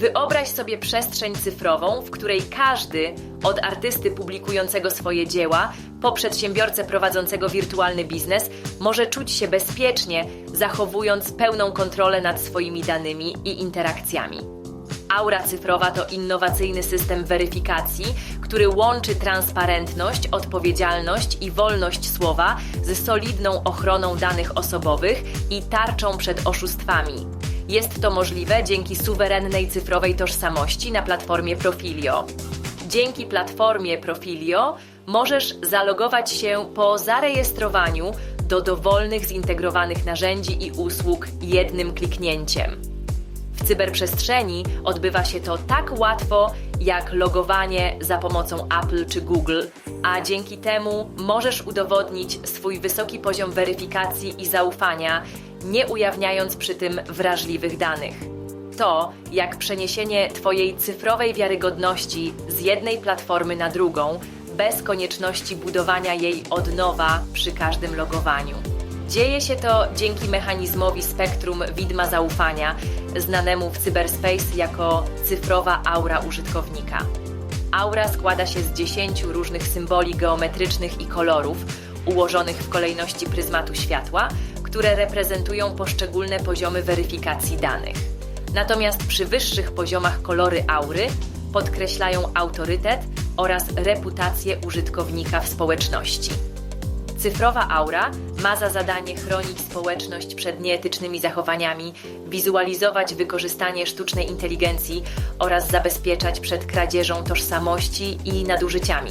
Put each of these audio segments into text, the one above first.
Wyobraź sobie przestrzeń cyfrową, w której każdy, od artysty publikującego swoje dzieła, po przedsiębiorcę prowadzącego wirtualny biznes, może czuć się bezpiecznie, zachowując pełną kontrolę nad swoimi danymi i interakcjami. Aura cyfrowa to innowacyjny system weryfikacji, który łączy transparentność, odpowiedzialność i wolność słowa ze solidną ochroną danych osobowych i tarczą przed oszustwami. Jest to możliwe dzięki suwerennej cyfrowej tożsamości na platformie Profilio. Dzięki platformie Profilio możesz zalogować się po zarejestrowaniu do dowolnych zintegrowanych narzędzi i usług jednym kliknięciem. W cyberprzestrzeni odbywa się to tak łatwo jak logowanie za pomocą Apple czy Google, a dzięki temu możesz udowodnić swój wysoki poziom weryfikacji i zaufania, nie ujawniając przy tym wrażliwych danych. To, jak przeniesienie Twojej cyfrowej wiarygodności z jednej platformy na drugą, bez konieczności budowania jej od nowa przy każdym logowaniu. Dzieje się to dzięki mechanizmowi spektrum widma zaufania, znanemu w cyberspace jako cyfrowa aura użytkownika. Aura składa się z 10 różnych symboli geometrycznych i kolorów, ułożonych w kolejności pryzmatu światła, które reprezentują poszczególne poziomy weryfikacji danych. Natomiast przy wyższych poziomach kolory aury podkreślają autorytet oraz reputację użytkownika w społeczności. Cyfrowa aura ma za zadanie chronić społeczność przed nieetycznymi zachowaniami, wizualizować wykorzystanie sztucznej inteligencji oraz zabezpieczać przed kradzieżą tożsamości i nadużyciami.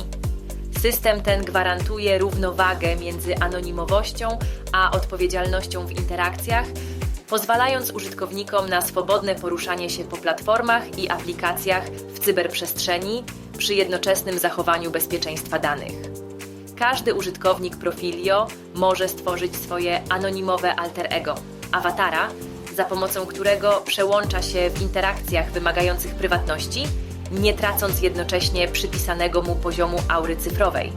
System ten gwarantuje równowagę między anonimowością a odpowiedzialnością w interakcjach, pozwalając użytkownikom na swobodne poruszanie się po platformach i aplikacjach w cyberprzestrzeni przy jednoczesnym zachowaniu bezpieczeństwa danych. Każdy użytkownik Profilio może stworzyć swoje anonimowe alter ego, awatara, za pomocą którego przełącza się w interakcjach wymagających prywatności, nie tracąc jednocześnie przypisanego mu poziomu aury cyfrowej.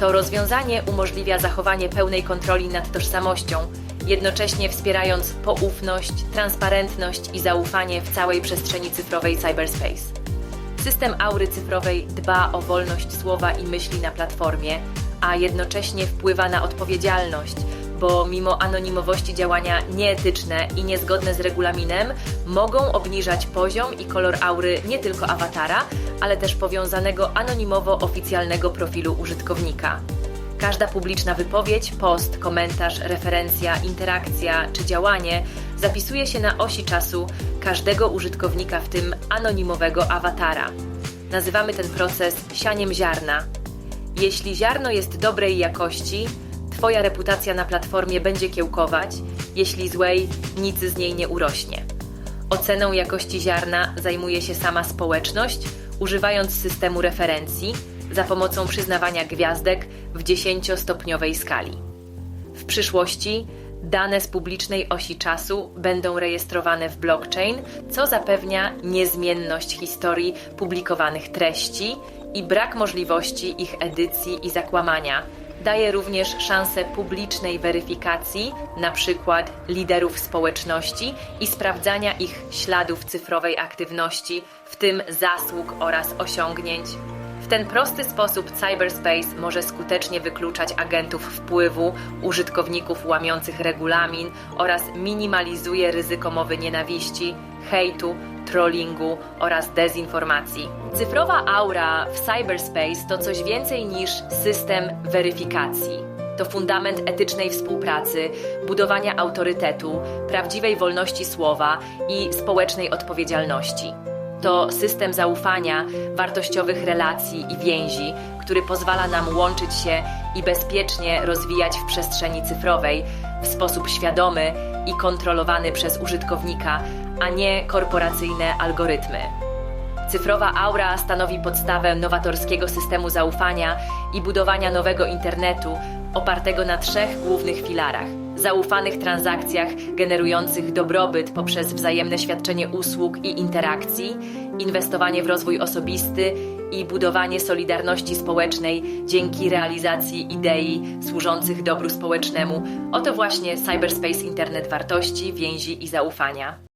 To rozwiązanie umożliwia zachowanie pełnej kontroli nad tożsamością, jednocześnie wspierając poufność, transparentność i zaufanie w całej przestrzeni cyfrowej cyberspace. System aury cyfrowej dba o wolność słowa i myśli na platformie, a jednocześnie wpływa na odpowiedzialność, bo mimo anonimowości działania nieetyczne i niezgodne z regulaminem mogą obniżać poziom i kolor aury nie tylko awatara, ale też powiązanego anonimowo oficjalnego profilu użytkownika. Każda publiczna wypowiedź, post, komentarz, referencja, interakcja czy działanie zapisuje się na osi czasu każdego użytkownika, w tym anonimowego awatara. Nazywamy ten proces sianiem ziarna. Jeśli ziarno jest dobrej jakości, Twoja reputacja na platformie będzie kiełkować, jeśli złej, nic z niej nie urośnie. Oceną jakości ziarna zajmuje się sama społeczność, używając systemu referencji za pomocą przyznawania gwiazdek w 10-stopniowej skali. W przyszłości dane z publicznej osi czasu będą rejestrowane w blockchain, co zapewnia niezmienność historii publikowanych treści i brak możliwości ich edycji i zakłamania. Daje również szansę publicznej weryfikacji, przykład liderów społeczności i sprawdzania ich śladów cyfrowej aktywności, w tym zasług oraz osiągnięć. W ten prosty sposób cyberspace może skutecznie wykluczać agentów wpływu, użytkowników łamiących regulamin oraz minimalizuje ryzyko mowy nienawiści, hejtu, trollingu oraz dezinformacji. Cyfrowa aura w cyberspace to coś więcej niż system weryfikacji. To fundament etycznej współpracy, budowania autorytetu, prawdziwej wolności słowa i społecznej odpowiedzialności. To system zaufania, wartościowych relacji i więzi, który pozwala nam łączyć się i bezpiecznie rozwijać w przestrzeni cyfrowej w sposób świadomy i kontrolowany przez użytkownika, a nie korporacyjne algorytmy. Cyfrowa aura stanowi podstawę nowatorskiego systemu zaufania i budowania nowego internetu opartego na trzech głównych filarach: zaufanych transakcjach generujących dobrobyt poprzez wzajemne świadczenie usług i interakcji, inwestowanie w rozwój osobisty i budowanie solidarności społecznej dzięki realizacji idei służących dobru społecznemu. Oto właśnie cyberspace internet wartości, więzi i zaufania.